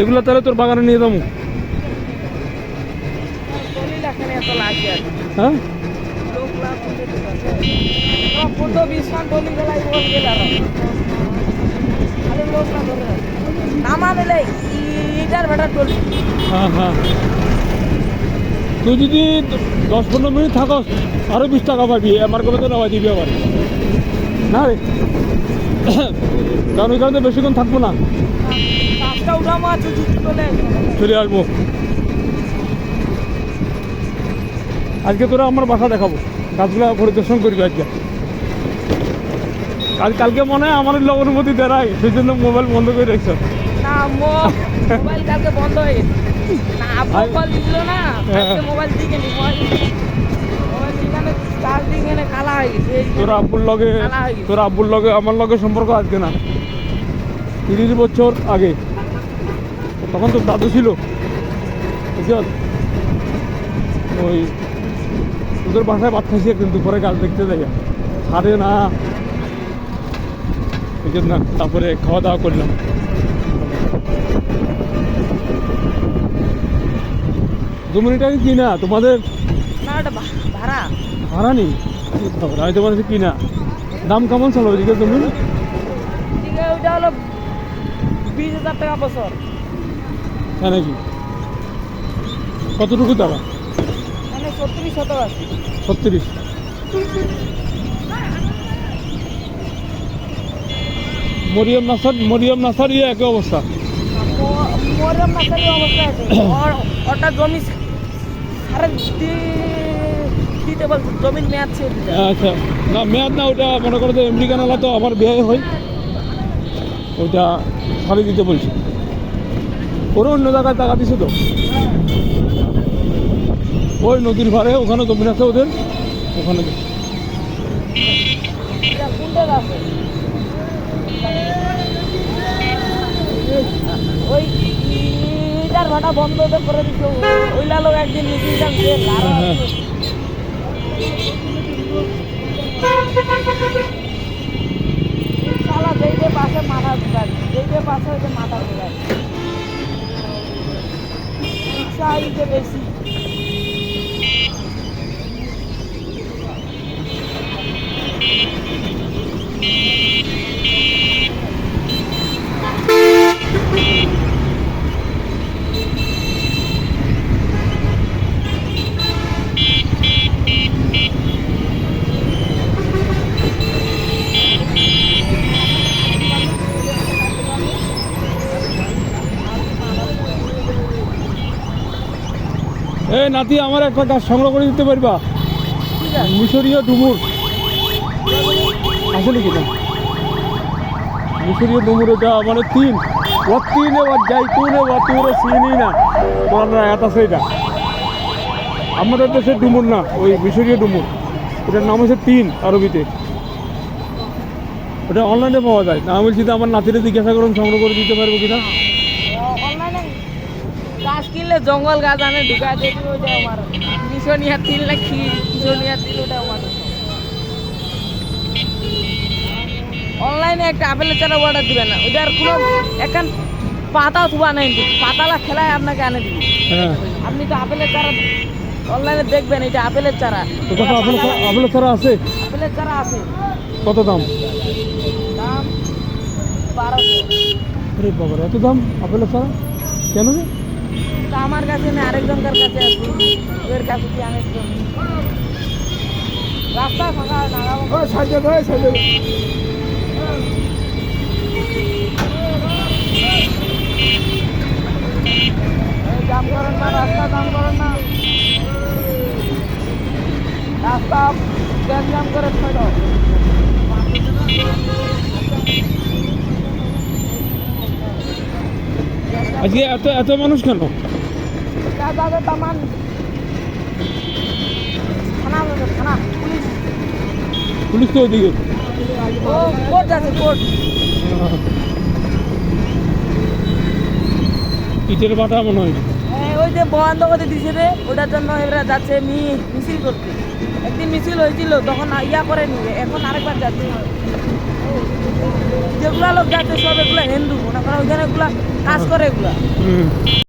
এগুলো তাহলে তোর বাগানে নিয়ে যাব। আর। হ্যাঁ? আর হ্যাঁ হ্যাঁ। তুই যদি দশ পনেরো মিনিট থাকস আরও বিশ টাকা পাবি, আমার কবে তো নেওয়া দিবি আবার। না রে। কারণ ওইখানে তো বেশিক্ষণ থাকব না। চলে। আসব। আজকে তোরা আমার বাসা দেখাবো। গাছগুলো পরিদর্শন করবি আজকে। কাল কালকে মনে হয় আমার লোক অনুমতি দেয় সেই জন্য মোবাইল বন্ধ করে রাখছ। না মোবাইল কালকে বন্ধ হয়ে গেছে। না আব্বু কল দিছিল না হ্যাঁ। মোবাইল দিকে নি মোবাইল মোবাইল চার্জিং এনে কালা হয়ে গেছে তোর আব্বুর লগে। তোর আব্বুর লগে আমার লগে সম্পর্ক আজকে না। তিরিশ বছর আগে। তখন তো দাদু ছিল। বুঝছ ওই তোদের বাসায় ভাত খাইছি একদিন দুপুরে গাছ দেখতে যাই। ছাড়ে না। ওই জন্য তারপরে খাওয়া দাওয়া করলাম। জমিটা কি কিনা? তোমাদের না ভা- ভাড়া। ভাড়া নেই? আমি তোমার কিনা? দাম কেমন চলো ওইদিকে জমি ওইটা হলো বিশ হাজার টাকা বছর। হ্যাঁ নাকি কতটুকু টাকা মানে ছত্রিশ ছত্রিশ। মরিয়ম নাসার মরিয়ম একই অবস্থা। মরিয়ম নার্সারি অবস্থা আছে। ওটা জমি সারে দিতে জমির মেয়াদ ছেড়ে আচ্ছা না মেয়াদ না ওটা মনে করো যে আমেরিকান তো আমার বিয়ে হয়। ওইটা ছাড়ি দিতে বলছি। ওরা অন্য জায়গায় টাকা দিছে তো। ওই নদীর ভাড়ে ওখানে জমি আছে ওদের ওখানে ওই ভাটা বন্ধ করে দিচ্ছে ওই লালো একদিন মিছিল aí, bebezinho. এ নাতি, আমার একটা গাছ সংগ্রহ করে দিতে পারবা? মিশরীয় ডুমুর। আসলে কি না মিশরীয় ডুমুর, এটা মানে তিন। ও তিন এবার যাই তুন এবার তুরে চিনি না তোমরা এত আছে এটা। আমাদের দেশের ডুমুর না, ওই মিশরীয় ডুমুর। এটার নাম হচ্ছে তিন আরবিতে। ওটা অনলাইনে পাওয়া যায়। না, আমি বলছি আমার নাতিরে জিজ্ঞাসা করুন, সংগ্রহ করে দিতে পারব কিনা? গাছ কিনলে জঙ্গল গাছ আনে ঢুকা দিয়ে দিবে ওইটা আমার। মিশনিয়া তিল না কি? মিশনিয়া তিল ওটা আমার। অনলাইনে একটা আপেলের চারা অর্ডার দিবে না। ওইটার কোনো এখান পাতাও থুবা নাই পাতালা খেলায় আপনাকে আনে দিবে। হ্যাঁ। আপনি তো আপেলের চারা অনলাইনে দেখবেন এটা আপেলের চারা। তো কত আপেল আপেল ছাড়া আছে? আপেলের চারা আছে। কত দাম? দাম বারোশো। এত দাম আপেলের ছাড়া কেন রে? তা আমার কাছে না, আরেকজনকার কাছে আসব। ওদের কাছে কি আরেকজন রাস্তা ফাঁকা নাগাবো সাইকেল ভাই সাইকেল জাম করেন না রাস্তা জাম করেন না রাস্তা জ্যাম জ্যাম করে ছেড়ে দাও আজকে এত এত মানুষ কেন? পুলিশ তো ওইদিকে। ও কোর্ট আছে কোর্ট ইটের বাটা মনে হয়। ওই যে বন্ধ করে দিছে রে, ওটার জন্য এরা যাচ্ছে মিছিল করতে। একদিন মিছিল হয়েছিল, তখন ইয়া করে নিবে এখন আরেকবার যাচ্ছে। যেগুলা লোক যাচ্ছে সব এগুলা হিন্দু মনে করো ওইখানে এগুলা কাজ করে এগুলা।